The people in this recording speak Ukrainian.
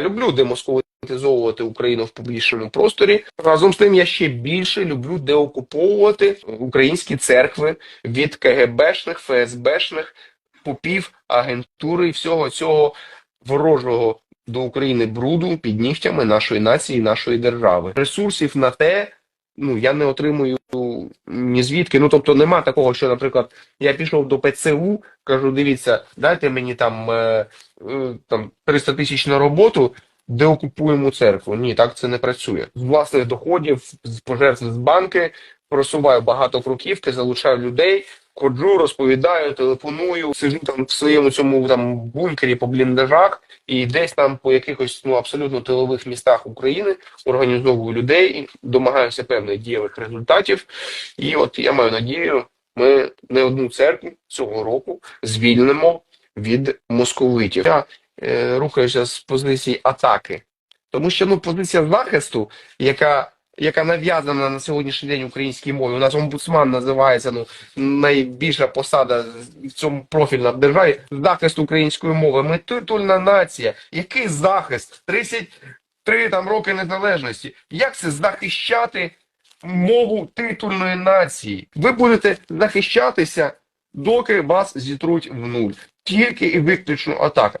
люблю демосковитизовувати Україну в публічному просторі. Разом з тим я ще більше люблю деокуповувати українські церкви від КГБшних, ФСБшних попів, агентури і всього цього ворожого до України бруду під нігтями нашої нації, нашої держави. Ресурсів на те, ну я не отримую ні звідки. Ну тобто нема такого, що, наприклад, я пішов до ПЦУ, кажу, дивіться, дайте мені там, е, там 300 тисяч на роботу. Де окупуємо церкву? Ні, так це не працює. З власних доходів, з пожертв з банки просуваю багато кроківки, залучаю людей, ходжу, розповідаю, телефоную, сиджу там в своєму цьому там бункері по бліндажах і десь там по якихось ну абсолютно тилових містах України організовую людей, домагаюся певних дієвих результатів. І от я маю надію, ми не одну церкву цього року звільнимо від московитів. Я е, рухаюся з позиції атаки, тому що ну позиція захисту, яка яка нав'язана на сьогоднішній день українській мові. У нас омбудсман називається ну найбільша посада в цьому профільна в державі захист української мови. Ми титульна нація. Який захист? 33 там роки незалежності. Як це захищати мову титульної нації? Ви будете захищатися, доки вас зітруть в нуль. Тільки і виключно атака.